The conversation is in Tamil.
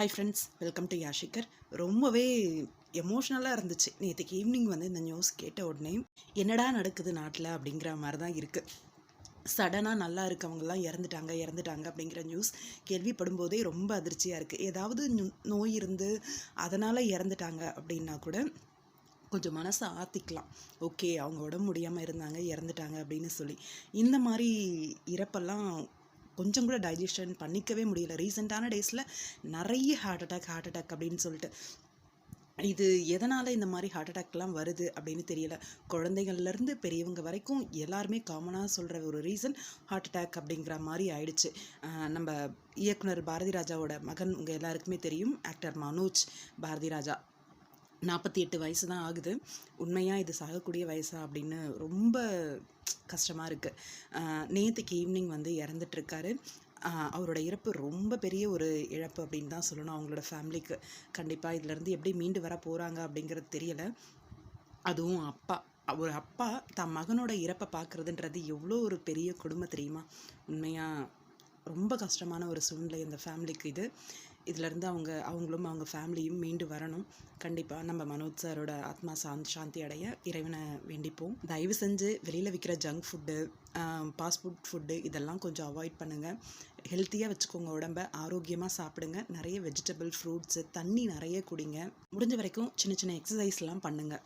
ஹை ஃப்ரெண்ட்ஸ் வெல்கம் டு யாஷிகர் ரொம்பவே எமோஷ்னலாக இருந்துச்சு. நேற்றுக்கு ஈவினிங் வந்து இந்த நியூஸ் கேட்ட உடனே என்னடா நடக்குது நாட்டில்? அப்படிங்கிற மாதிரி தான் இருக்குது சடனாக நல்லா இருக்கவங்கெல்லாம் இறந்துட்டாங்க இறந்துட்டாங்க அப்படிங்கிற நியூஸ் கேள்விப்படும் போதே ரொம்ப அதிர்ச்சியாக இருக்குது ஏதாவது நோய் இருந்து அதனால் இறந்துட்டாங்க அப்படின்னா கூட கொஞ்சம் மனசை ஆற்றிக்கலாம் ஓகே அவங்க உடம்பு முடியாமல் இருந்தாங்க இறந்துட்டாங்க அப்படின்னு சொல்லி. இந்த மாதிரி இறப்பெல்லாம் கொஞ்சம் கூட டைஜஷன் பண்ணிக்கவே முடியல. ரீசெண்டான டேஸில் நிறைய ஹார்ட் அட்டாக் ஹார்ட் அட்டாக் அப்படின்னு சொல்லிட்டு. இது எதனால் இந்த மாதிரி ஹார்ட் அட்டாக்லாம் வருது அப்படின்னு தெரியல. குழந்தைகள்லேருந்து பெரியவங்க வரைக்கும் எல்லாருமே காமனாக சொல்கிற ஒரு ரீசன் ஹார்ட் அட்டாக் அப்படிங்கிற மாதிரி ஆயிடுச்சு. நம்ம இயக்குனர் பாரதி ராஜாவோட மகன் உங்கள் எல்லாருக்குமே தெரியும். ஆக்டர் மனோஜ் பாரதி ராஜா. நாற்பத்தி எட்டு வயசு தான் ஆகுது. உண்மையாக இது சாகக்கூடிய வயசா அப்படின்னு ரொம்ப கஷ்டமாக இருக்குது நேற்றுக்கு ஈவினிங் வந்து இறந்துட்டுருக்காரு. அவரோட இறப்பு ரொம்ப பெரிய ஒரு இழப்பு அப்படின்னு தான் சொல்லணும் அவங்களோட ஃபேமிலிக்கு கண்டிப்பாக இதுலேருந்து எப்படி மீண்டு வர போகிறாங்க அப்படிங்கிறது தெரியலை. அதுவும் அப்பா ஒரு அப்பா தன் மகனோட இறப்பை பார்க்குறதுன்றது எவ்வளோ ஒரு பெரிய கொடுமை தெரியுமா? உண்மையாக ரொம்ப கஷ்டமான ஒரு சூழ்நிலை இந்த ஃபேமிலிக்கு இது. இதுலேருந்து அவங்க அவங்களும் அவங்க ஃபேமிலியும் மீண்டு வரணும். கண்டிப்பாக நம்ம மனோஜ் சாரோட ஆத்மா சாந்த் சாந்தி அடைய இறைவனை வேண்டிப்போம். தயவு செஞ்சு வெளியில் விற்கிற junk food fast food food இதெல்லாம் கொஞ்சம் அவாய்ட் பண்ணுங்கள் ஹெல்த்தியாக வச்சுக்கோங்க உடம்ப. ஆரோக்கியமாக சாப்பிடுங்க. நிறைய வெஜிடபிள் ஃப்ரூட்ஸு தண்ணி நிறைய குடிங்க. முடிஞ்ச வரைக்கும் சின்ன சின்ன எக்ஸசைஸ்லாம் பண்ணுங்கள்